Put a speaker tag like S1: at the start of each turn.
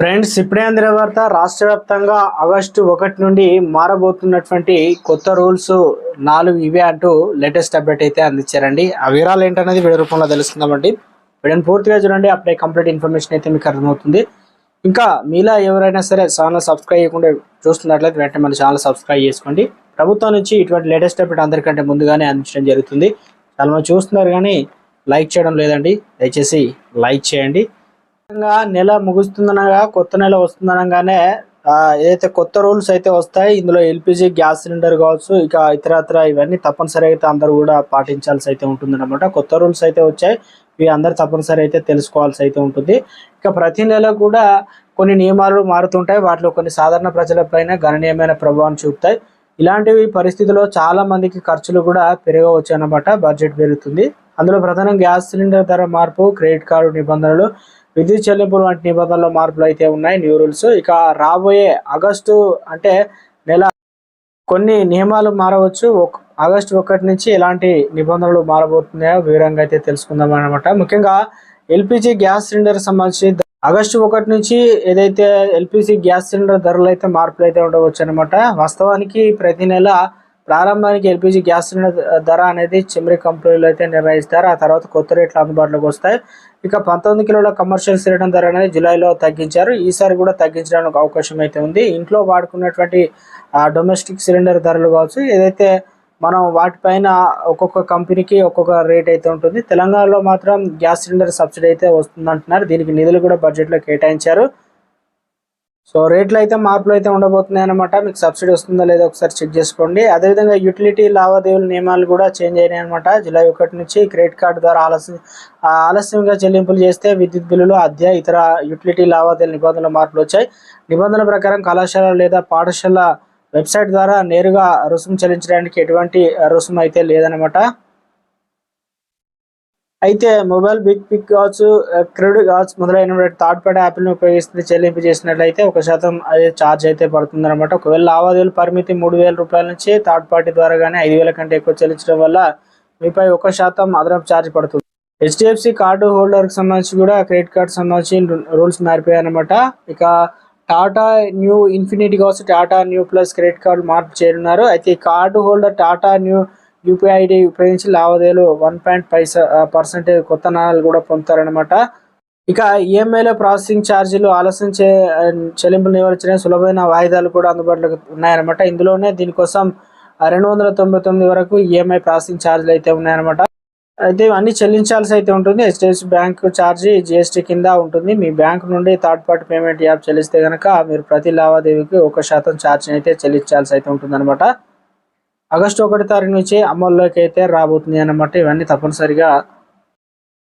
S1: Friends ఇప్పుడే అందిన వార్త రాష్ట్ర వ్యాప్తంగా ఆగస్టు ఒకటి నుండి మారబోతున్నటువంటి కొత్త రూల్స్ నాలుగు ఇవే అంటూ లేటెస్ట్ అప్డేట్ అయితే అందించారండి. ఆ వివరాలు ఏంటనేది వీడియో రూపంలో తెలుసుకుందామండి. వీడియోని పూర్తిగా చూడండి అప్పుడే కంప్లీట్ ఇన్ఫర్మేషన్ అయితే మీకు అర్థమవుతుంది. ఇంకా మీలా ఎవరైనా సరే ఛానల్ సబ్స్క్రైబ్ చేయకుండా చూస్తున్నట్లయితే వెంటనే మన ఛానల్ సబ్స్క్రైబ్ చేసుకోండి. ప్రభుత్వం నుంచి ఇటువంటి లేటెస్ట్ అప్డేట్ అందరికంటే ముందుగానే అందించడం జరుగుతుంది. చాలామంది చూస్తున్నారు కానీ లైక్ చేయడం లేదండి. దయచేసి లైక్ చేయండి. నెల ముగుస్తుందనగా కొత్త నెల వస్తుందనగానే ఏదైతే కొత్త రూల్స్ అయితే వస్తాయి ఇందులో ఎల్పిజి గ్యాస్ సిలిండర్ కావచ్చు ఇక ఇతరత్ర ఇవన్నీ తప్పనిసరి అయితే అందరూ కూడా పాటించాల్సి అయితే ఉంటుందన్నమాట. కొత్త రూల్స్ అయితే వచ్చాయి ఇవి అందరు తప్పనిసరి అయితే తెలుసుకోవాల్సి అయితే ఉంటుంది. ఇక ప్రతి నెల కూడా కొన్ని నియమాలు మారుతుంటాయి వాటిలో కొన్ని సాధారణ ప్రజలపైన గణనీయమైన ప్రభావం చూపుతాయి. ఇలాంటివి పరిస్థితుల్లో చాలా మందికి ఖర్చులు కూడా పెరగవచ్చు అన్నమాట బడ్జెట్ పెరుగుతుంది. అందులో ప్రధానం గ్యాస్ సిలిండర్ ధర మార్పు క్రెడిట్ కార్డు నిబంధనలు విద్యుత్ చెల్లింపులు వంటి నిబంధనలు మార్పులు అయితే ఉన్నాయి. New rules. ఇక రాబోయే ఆగస్టు అంటే నెల కొన్ని నియమాలు మారవచ్చు. ఆగస్టు ఒకటి నుంచి ఎలాంటి నిబంధనలు మారబోతున్నాయో వివరంగా అయితే తెలుసుకుందాం అనమాట ముఖ్యంగా ఎల్పిజి గ్యాస్ సిలిండర్ సంబంధించి ఆగస్టు ఒకటి నుంచి ఏదైతే ఎల్పిజి గ్యాస్ సిలిండర్ ధరలు అయితే మార్పులు అయితే ఉండవచ్చు అనమాట వాస్తవానికి ప్రతి నెల ప్రారంభానికి ఎల్పిజి గ్యాస్ సిలిండర్ ధర అనేది చిమ్రి కంపెనీలు అయితే నిర్ణయిస్తారు. ఆ తర్వాత కొత్త రేట్లు అందుబాటులోకి వస్తాయి. ఇక పంతొమ్మిది కిలోల కమర్షియల్ సిలిండర్ ధర అనేది జూలైలో తగ్గించారు. ఈసారి కూడా తగ్గించడానికి అవకాశం అయితే ఉంది. ఇంట్లో వాడుకున్నటువంటి డొమెస్టిక్ సిలిండర్ ధరలు కావచ్చు ఏదైతే మనం వాటిపైన ఒక్కొక్క కంపెనీకి ఒక్కొక్క రేట్ అయితే ఉంటుంది. తెలంగాణలో మాత్రం గ్యాస్ సిలిండర్ సబ్సిడీ అయితే వస్తుందంటున్నారు. దీనికి నిధులు కూడా బడ్జెట్లో కేటాయించారు. సో రేట్లు అయితే మార్పులు అయితే ఉండబోతున్నాయి అనమాట మీకు సబ్సిడీ వస్తుందా లేదా ఒకసారి చెక్ చేసుకోండి. అదేవిధంగా యూటిలిటీ లావాదేవీల నియమాలు కూడా చేంజ్ అయినాయి అనమాట జూలై ఒకటి నుంచి క్రెడిట్ కార్డు ద్వారా ఆలస్యం ఆలస్యంగా చెల్లింపులు చేస్తే విద్యుత్ బిల్లులు అద్దె ఇతర యూటిలిటీ లావాదేవీల నిబంధనలు మార్పులు వచ్చాయి. నిబంధనల ప్రకారం కళాశాల లేదా పాఠశాల వెబ్సైట్ ద్వారా నేరుగా రుసుము చెల్లించడానికి ఎటువంటి రుసుము అయితే లేదనమాట అయితే మొబైల్ బిగ్ పిక్ కావచ్చు క్రెడిట్ కావచ్చు మొదలైన థర్డ్ పార్టీ యాప్లను ఉపయోగిస్తుంది చెల్లింపు చేసినట్లయితే ఒక శాతం అదే ఛార్జ్ అయితే పడుతుంది అనమాట ఒకవేళ లావాదేవీల పరిమితి మూడు వేల రూపాయల నుంచి థర్డ్ పార్టీ ద్వారా కానీ ఐదు వేల కంటే ఎక్కువ చెల్లించడం వల్ల మీపై ఒక శాతం అదనపు ఛార్జ్ పడుతుంది. హెచ్డిఎఫ్సి కార్డు హోల్డర్కి సంబంధించి కూడా క్రెడిట్ కార్డు సంబంధించి రూల్స్ మారిపోయాయి అనమాట ఇక టాటా న్యూ ఇన్ఫినిటీ కావచ్చు Tata new plus credit card మార్పు చేయనున్నారు. అయితే ఈ card holder Tata new UPI ID ఉపయోగించి లావాదేవీలు వన్ పాయింట్ ఫైవ్ పర్సెంటేజ్ కొత్త నాణాలు కూడా పొందుతారనమాట ఇక ఈఎంఐలో ప్రాసెసింగ్ ఛార్జీలు ఆలస్యం చే చెల్లింపులు నివారించిన సులభమైన వాయిదాలు కూడా అందుబాటులో ఉన్నాయన్నమాట. ఇందులోనే దీనికోసం రెండు వందల తొంభై తొమ్మిది వరకు ఈఎంఐ ప్రాసెసింగ్ ఛార్జీలు అయితే ఉన్నాయన్నమాట. అయితే ఇవన్నీ చెల్లించాల్సి అయితే ఉంటుంది. హెచ్డిఎఫ్సి బ్యాంక్ ఛార్జీ జిఎస్టీ కింద ఉంటుంది. మీ బ్యాంక్ నుండి థర్డ్ పార్టీ పేమెంట్ యాప్ చెల్లిస్తే కనుక మీరు ప్రతి లావాదేవీకి ఒక శాతం ఛార్జీని అయితే చెల్లించాల్సి అయితే ఉంటుంది ఆగస్టు ఒకటి తారీఖు నుంచి అమల్లోకి అయితే రాబోతుంది అన్నమాట. ఇవన్నీ తప్పనిసరిగా